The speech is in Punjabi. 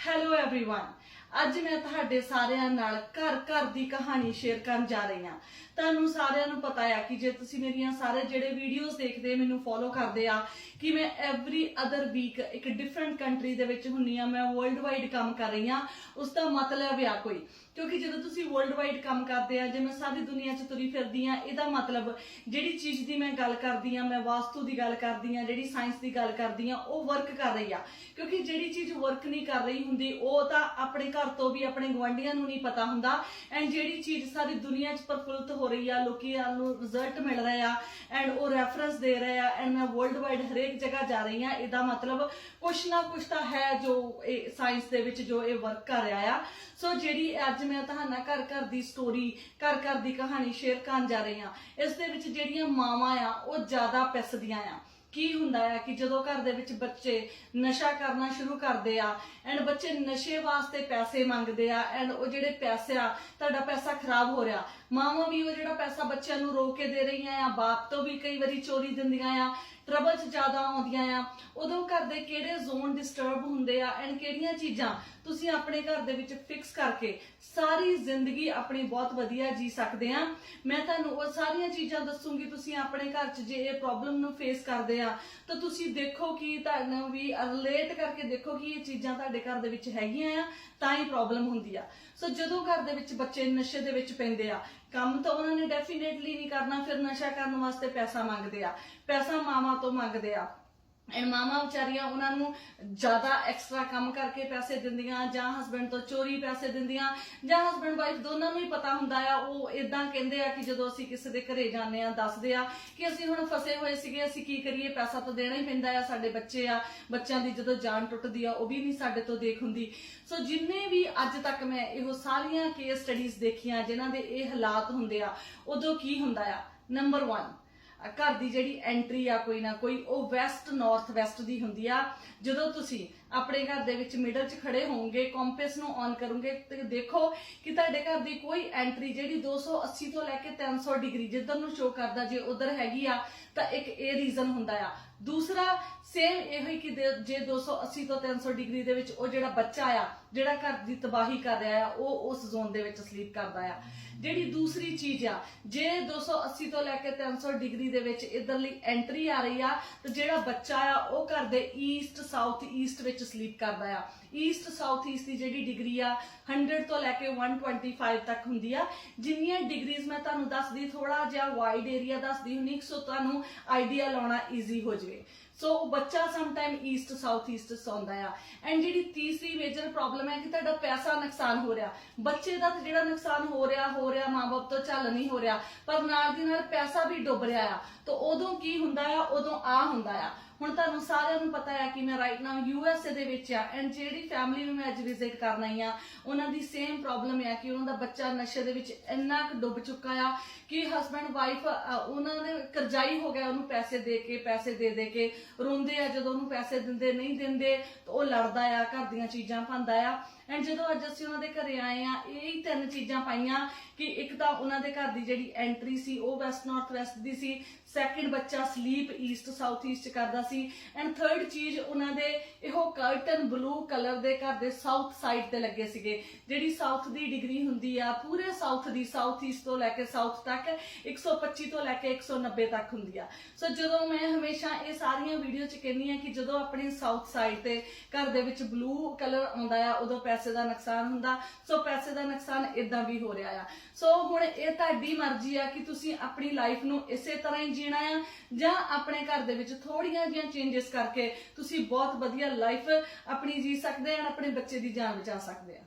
ਹੈਲੋ एवरीवन ਅੱਜ ਮੈਂ ਤੁਹਾਡੇ ਸਾਰਿਆਂ ਨਾਲ ਘਰ ਘਰ ਦੀ ਕਹਾਣੀ ਸ਼ੇਅਰ ਕਰਨ ਜਾ ਰਹੀ ਹਾਂ ਤੁਹਾਨੂੰ ਸਾਰਿਆਂ ਨੂੰ ਪਤਾ ਆ ਕਿ ਜੇ ਤੁਸੀਂ ਮੇਰੀਆਂ ਸਾਰੇ ਜਿਹੜੇ ਵੀਡੀਓਜ਼ ਦੇਖਦੇ ਮੈਨੂੰ ਫੋਲੋ ਕਰਦੇ ਆ ਕਿ ਮੈਂ ਐਵਰੀ ਅਦਰ ਵੀਕ ਇੱਕ ਡਿਫਰੈਂਟ ਕੰਟਰੀ ਦੇ ਵਿੱਚ ਹੁੰਨੀ ਆ ਮੈਂ ਵਰਲਡ ਵਾਈਡ ਕੰਮ ਕਰ ਰਹੀ ਆ ਉਸ ਦਾ ਮਤਲਬ ਆ ਕੋਈ ਕਿਉਂਕਿ ਜਦੋਂ ਤੁਸੀਂ ਵਰਲਡ ਵਾਈਡ ਕੰਮ ਕਰਦੇ ਆ ਜੇ ਮੈਂ ਸਾਰੀ ਦੁਨੀਆ 'ਚ ਤੁਰੀ ਫਿਰਦੀ ਆ ਇਹਦਾ ਮਤਲਬ ਜਿਹੜੀ ਚੀਜ਼ ਦੀ ਮੈਂ ਗੱਲ ਕਰਦੀ ਆ ਮੈਂ ਵਾਸਤੂ ਦੀ ਗੱਲ ਕਰਦੀ ਆ ਜਿਹੜੀ ਸਾਇੰਸ ਦੀ ਗੱਲ ਕਰਦੀ ਆ ਉਹ ਵਰਕ ਕਰ ਰਹੀ ਆ ਕਿਉਂਕਿ ਜਿਹੜੀ ਚੀਜ਼ ਵਰਕ ਨਹੀਂ ਕਰ ਰਹੀ ਹੁੰਦੀ, ਉਹ ਤਾਂ ਆਪਣੇ ਘਰ ਤੋਂ ਵੀ ਆਪਣੇ ਗਵਾਂਢੀਆਂ ਨੂੰ ਨਹੀਂ ਪਤਾ ਹੁੰਦਾ। ਐਂਡ ਜਿਹੜੀ ਚੀਜ਼ ਸਾਰੀ ਦੁਨੀਆ 'ਚ ਪ੍ਰਫੁੱਲਤ ਹੋ ਰਹੀ ਆ, ਲੋਕੀ ਨੂੰ ਰਿਜ਼ਲਟ ਮਿਲ ਰਿਹਾ ਆ ਐਂਡ ਉਹ ਰੈਫਰੈਂਸ ਦੇ ਰਹੇ ਆ ਐਂਡ ਮੈਂ ਵਰਲਡ ਵਾਈਡ ਹਰੇਕ ਜਗ੍ਹਾ ਜਾ ਰਹੀ ਆ, ਇਹਦਾ ਮਤਲਬ ਕੁਛ ਨਾ ਕੁਛ ਤਾਂ ਹੈ ਜੋ ਇਹ ਸਾਇੰਸ ਦੇ ਵਿੱਚ ਜੋ ਇਹ ਵਰਕ ਕਰ ਰਿਹਾ ਆ। ਸੋ ਜਿਹੜੀ ਅੱਜ ਮੈਂ ਤੁਹਾਨੂੰ ਘਰ ਘਰ ਦੀ ਸਟੋਰੀ ਘਰ ਘਰ ਦੀ ਕਹਾਣੀ ਸ਼ੇਅਰ ਕਰਨ ਜਾ ਰਹੀ ਆ, ਇਸ ਦੇ ਵਿੱਚ ਜਿਹੜੀਆਂ ਮਾਵਾਂ ਆ, ਉਹ ਜ਼ਿਆਦਾ ਪਿਸਦੀਆਂ ਆ। ਕੀ ਹੁੰਦਾ ਆ ਕਿ ਜਦੋਂ ਘਰ ਦੇ ਵਿੱਚ ਬੱਚੇ ਨਸ਼ਾ ਕਰਨਾ ਸ਼ੁਰੂ ਕਰਦੇ ਆ, ਐਂਡ ਬੱਚੇ ਨਸ਼ੇ ਵਾਸਤੇ ਪੈਸੇ ਮੰਗਦੇ ਆ, ਐਂਡ ਉਹ ਜਿਹੜੇ ਪੈਸੇ ਆ, ਤੁਹਾਡਾ ਪੈਸਾ ਖਰਾਬ ਹੋ ਰਿਹਾ। ਮਾਵਾਂ ਵੀ ਉਹ ਜਿਹੜਾ ਪੈਸਾ ਬੱਚਿਆਂ ਨੂੰ ਰੋਕ ਕੇ ਦੇ ਰਹੀਆਂ ਆ, ਬਾਪ ਤੋਂ ਵੀ ਕਈ ਵਾਰੀ ਚੋਰੀ ਦਿੰਦੀਆਂ ਆ ਟਰਬਲ ਚ ਜ਼ਿਆਦਾ ਆਉਂਦੀਆਂ ਆ। ਉਦੋਂ ਘਰ ਦੇ ਕਿਹੜੇ ਜ਼ੋਨ ਡਿਸਟਰਬ ਹੁੰਦੇ ਆ, ਐਂਡ ਕਿਹੜੀਆਂ ਚੀਜ਼ਾਂ ਤੁਸੀਂ ਆਪਣੇ ਘਰ ਦੇ ਵਿੱਚ ਫਿਕਸ ਕਰਕੇ ਸਾਰੀ ਜ਼ਿੰਦਗੀ ਆਪਣੀ ਬਹੁਤ ਵਧੀਆ ਜੀ ਸਕਦੇ ਆ। ਮੈਂ ਤੁਹਾਨੂੰ ਉਹ ਸਾਰੀਆਂ ਚੀਜ਼ਾਂ ਦੱਸੂਗੀ, ਤੁਸੀਂ ਆਪਣੇ ਘਰ 'ਚ ਜੇ ਇਹ ਪ੍ਰੋਬਲਮ ਨੂੰ ਫੇਸ ਕਰਦੇ ਆ, ਤਾਂ ਤੁਸੀਂ ਦੇਖੋ ਕਿ ਤੁਹਾਨੂੰ ਵੀ ਰਿਲੇਟ ਕਰਕੇ ਦੇਖੋ ਕਿ ਇਹ ਚੀਜ਼ਾਂ ਤੁਹਾਡੇ ਘਰ ਦੇ ਵਿੱਚ ਹੈਗੀਆਂ ਆ, ਤਾਂ ਹੀ ਪ੍ਰੋਬਲਮ ਹੁੰਦੀ ਆ। ਸੋ ਜਦੋਂ ਘਰ ਦੇ ਵਿੱਚ ਬੱਚੇ ਨਸ਼ੇ ਦੇ ਵਿੱਚ ਪੈਂਦੇ ਆ, ਕੰਮ ਤਾਂ ਉਹਨਾਂ ਨੇ ਡੈਫੀਨੇਟਲੀ ਨਹੀਂ ਕਰਨਾ, ਫਿਰ ਨਸ਼ਾ ਕਰਨ ਵਾਸਤੇ ਪੈਸਾ ਮੰਗਦੇ ਆ। ਪੈਸਾ ਮਾਵਾਂ ਤੋਂ ਮੰਗਦੇ ਆ। ਐਂਡ ਮਾਮਾ ਵਿਚਾਰੀਆਂ ਉਹਨਾਂ ਨੂੰ ਜ਼ਿਆਦਾ ਐਕਸਟਰਾ ਕੰਮ ਕਰਕੇ ਪੈਸੇ ਦਿੰਦੀਆਂ, ਜਾਂ ਹਸਬੰਡ ਤੋਂ ਚੋਰੀ ਪੈਸੇ ਦਿੰਦੀਆਂ, ਜਾਂ ਹਸਬੰਡ ਵਾਈਫ ਦੋਨਾਂ ਨੂੰ ਹੀ ਪਤਾ ਹੁੰਦਾ ਆ, ਉਹ ਇਦਾਂ ਕਹਿੰਦੇ ਆ ਕਿ ਜਦੋਂ ਅਸੀਂ ਕਿਸੇ ਦੇ ਘਰੇ ਜਾਂਦੇ ਆ, ਦੱਸਦੇ ਆ ਕਿ ਅਸੀਂ ਹੁਣ ਫਸੇ ਹੋਏ ਸੀਗੇ, ਅਸੀਂ ਕੀ ਕਰੀਏ, ਪੈਸਾ ਤਾਂ ਦੇਣਾ ਹੀ ਪੈਂਦਾ ਆ ਸਾਡੇ ਬੱਚੇ ਆ, ਬੱਚਿਆਂ ਦੀ ਜਦੋਂ ਜਾਨ ਟੁੱਟਦੀ ਆ, ਉਹ ਵੀ ਨਹੀਂ ਸਾਡੇ ਤੋਂ ਦੇਖ ਹੁੰਦੀ। ਸੋ ਜਿੰਨੇ ਵੀ ਅੱਜ ਤੱਕ ਮੈਂ ਇਹੋ ਸਾਰੀਆਂ ਕੇਸ ਸਟੱਡੀਜ਼ ਦੇਖੀਆਂ, ਜਿਨ੍ਹਾਂ ਦੇ ਇਹ ਹਾਲਾਤ ਹੁੰਦੇ ਆ, ਉਦੋਂ ਕੀ ਹੁੰਦਾ ਆ? ਨੰਬਰ 1 ਘਰ ਦੀ ਜਿਹੜੀ ਐਂਟਰੀ ਆ ਕੋਈ ਨਾ ਕੋਈ, ਉਹ ਵੈਸਟ ਨਾਰਥ ਵੈਸਟ ਦੀ ਹੁੰਦੀ ਆ। ਜਦੋਂ ਤੁਸੀਂ ਆਪਣੇ ਘਰ ਦੇ ਵਿੱਚ ਮਿਡਲ 'ਚ ਖੜੇ ਹੋਵੋਗੇ ਕੰਪਸ ਨੂੰ ਔਨ ਕਰੋਗੇ, ਤੇ ਦੇਖੋ ਕਿ ਤੁਹਾਡੇ ਘਰ ਦੀ ਕੋਈ ਐਂਟਰੀ ਜਿਹੜੀ 280 ਤੋਂ ਲੈ ਕੇ 300 ਡਿਗਰੀ ਜਿੱਧਰ ਨੂੰ ਸ਼ੋ ਕਰਦਾ ਜੇ ਉਧਰ ਹੈਗੀ ਆ, ਤਾਂ ਇੱਕ ਇਹ ਰੀਜ਼ਨ ਹੁੰਦਾ ਆ। ਦੂਸਰਾ ਸੇਮ ਇਹੋ ਹੀ ਕਿ ਜੇ 280 ਤੋਂ 300 ਡਿਗਰੀ ਦੇ ਵਿੱਚ ਉਹ ਜਿਹੜਾ ਬੱਚਾ ਆ, ਜਿਹੜਾ ਘਰ ਦੀ ਤਬਾਹੀ ਕਰ ਰਿਹਾ ਆ, ਉਹ ਉਸ ਜ਼ੋਨ ਦੇ ਵਿੱਚ ਸਲੀਪ ਕਰਦਾ ਆ। ਜਿਹੜੀ ਦੂਸਰੀ ਚੀਜ਼ ਆ, ਜੇ 280 ਤੋਂ ਲੈ ਕੇ 300 ਡਿਗਰੀ ਦੇ ਵਿੱਚ ਇਧਰਲੀ ਐਂਟਰੀ ਆ ਰਹੀ ਆ, ਤੇ ਜਿਹੜਾ ਬੱਚਾ ਆ, ਉਹ ਘਰ ਦੇ ਈਸਟ ਸਾਊਥ ਈਸਟ ਵਿੱਚ ਸਲੀਪ ਕਰਦਾ ਆ। ਈਸਟ ਸਾਊਥ ਈਸਟ ਦੀ ਜਿਹੜੀ ਡਿਗਰੀ ਆ 100 ਤੋਂ ਲੈ ਕੇ 125 ਤੱਕ ਹੁੰਦੀ ਆ। ਜਿੰਨੀਆਂ ਡਿਗਰੀਜ਼ ਮੈਂ ਤੁਹਾਨੂੰ ਦੱਸਦੀ ਥੋੜਾ ਜਿਹਾ ਵਾਈਡ ਏਰੀਆ ਦੱਸਦੀ ਹੁੰਨੀ ਸੋ ਤੁਹਾਨੂੰ ਆਈਡੀਆ ਲਾਉਣਾ ਈਜ਼ੀ ਹੋ ਜਾਵੇ। ਸੋ ਬੱਚਾ some time east south east ਸੌਂਦਾ ਆ। ਐਂਡ ਜਿਹੜੀ ਤੀਸਰੀ ਮੇਜਰ ਪ੍ਰੋਬਲਮ ਹੈ ਕਿ ਤੁਹਾਡਾ ਪੈਸਾ ਨੁਕਸਾਨ ਹੋ ਰਿਹਾ। ਬੱਚੇ ਦਾ ਤਾਂ ਜਿਹੜਾ ਨੁਕਸਾਨ ਹੋ ਰਿਹਾ ਹੋ ਰਿਹਾ ਮਾਪੇ ਤੋਂ ਚੱਲ ਨਹੀਂ ਹੋ ਰਿਹਾ। ਪਰ ਨਾਲ ਦੀ ਨਾਲ ਪੈਸਾ ਵੀ ਡੁੱਬ ਰਿਹਾ ਆ। ਤਾਂ ਉਦੋਂ ਕੀ ਹੁੰਦਾ ਆ? ਉਦੋਂ ਆ ਹੁੰਦਾ ਆ। ਹੁਣ ਤੁਹਾਨੂੰ ਸਾਰਿਆਂ ਨੂੰ ਪਤਾ ਹੈ ਕਿ ਮੈਂ right now U S A ਦੇ ਵਿੱਚ ਆ। ਐਂਡ ਜਿਹੜੀ ਫੈਮਿਲੀ ਨੂੰ ਮੈਂ ਅੱਜ ਵਿਜ਼ਿਟ ਕਰਨ ਆਈ ਆ, ਉਹਨਾਂ ਦੀ ਸੇਮ ਪ੍ਰੋਬਲਮ ਹੈ ਕਿ ਉਹਨਾਂ ਦਾ ਬੱਚਾ ਨਸ਼ੇ ਦੇ ਵਿੱਚ ਇੰਨਾ ਕੁ ਡੁੱਬ ਚੁੱਕਾ ਆ ਕਿ ਹਸਬੰਡ ਵਾਈਫ ਉਹਨਾਂ ਦੇ ਕਰਜ਼ਾਈ ਹੋ ਗਿਆ। ਉਹਨੂੰ ਪੈਸੇ ਦੇ ਕੇ, ਪੈਸੇ ਦੇ ਦੇ ਕੇ। ਰੋਂਦੇ ਆ, ਜਦੋਂ ਉਹਨੂੰ ਪੈਸੇ ਦਿੰਦੇ, ਨਹੀਂ ਦਿੰਦੇ, ਤਾਂ ਉਹ ਲੜਦਾ ਆ, ਘਰ ਦੀਆਂ ਚੀਜ਼ਾਂ ਪਾਉਂਦਾ ਆ। ਐਂਡ ਜਦੋਂ ਅੱਜ ਅਸੀਂ ਉਹਨਾਂ ਦੇ ਘਰੇ ਆਏ ਆ, ਇਹ ਤਿੰਨ ਚੀਜ਼ਾਂ ਪਾਈਆਂ ਕਿ ਇੱਕ ਤਾਂ ਉਹਨਾਂ ਦੇ ਘਰ ਦੀ ਜਿਹੜੀ ਐਂਟਰੀ ਸੀ, ਉਹ ਵੈਸਟ ਨਾਰਥ ਵੈਸਟ ਦੀ ਸੀ। ਸੈਕਿੰਡ ਬੱਚਾ ਸਲੀਪ ਈਸਟ ਸਾਊਥ ਈਸਟ ਕਰਦਾ ਸੀ। ਐਂਡ ਥਰਡ ਚੀਜ਼ ਉਹਨਾਂ ਦੇ ਇਹੋ ਕਰਟਨ ਬਲੂ ਕਲਰ ਦੇ ਘਰ ਦੇ ਸਾਊਥ ਸਾਈਡ ਤੇ ਲੱਗੇ ਸੀਗੇ। ਜਿਹੜੀ ਸਾਊਥ ਦੀ ਡਿਗਰੀ ਹੁੰਦੀ ਆ, ਪੂਰੇ ਸਾਊਥ ਦੀ ਸਾਊਥ ਈਸਟ ਤੋਂ ਲੈ ਕੇ ਸਾਊਥ ਤੱਕ 125 ਤੋਂ ਲੈ ਕੇ 190 ਤੱਕ ਹੁੰਦੀ ਆ। ਸੋ ਜਦੋਂ ਮੈਂ ਹਮੇਸ਼ਾ ਇਹ ਸਾਰੀਆਂ ਵੀਡੀਓ ਚ ਕਹਿੰਦੀ ਆ ਕਿ ਜਦੋਂ ਆਪਣੀ ਸਾਊਥ ਸਾਈਡ ਤੇ ਘਰ ਦੇ ਵਿੱਚ ਬਲੂ ਕਲਰ ਆਉਂਦਾ ਆ, ਉਦੋਂ ਪੈਸੇ ਦਾ ਨੁਕਸਾਨ ਹੁੰਦਾ। ਸੋ ਪੈਸੇ ਦਾ ਨੁਕਸਾਨ ਇਦਾਂ ਵੀ ਹੋ ਰਿਹਾ ਆ। ਸੋ ਹੁਣ ਇਹ ਤੁਹਾਡੀ ਮਰਜ਼ੀ ਆ ਕਿ ਤੁਸੀਂ ਆਪਣੀ ਲਾਈਫ ਨੂੰ ਇਸੇ ਤਰ੍ਹਾਂ ਹੀ ਜੀਣਾ ਆ, ਜਾਂ ਆਪਣੇ ਘਰ ਦੇ ਵਿੱਚ ਥੋੜੀਆਂ ਜਿਹੀਆਂ ਚੇਂਜਸ ਕਰਕੇ ਤੁਸੀਂ ਬਹੁਤ ਵਧੀਆ ਲਾਈਫ ਆਪਣੀ ਜੀ ਸਕਦੇ ਆ, ਆਪਣੇ ਬੱਚੇ ਦੀ ਜਾਨ ਬਚਾ ਸਕਦੇ ਆ।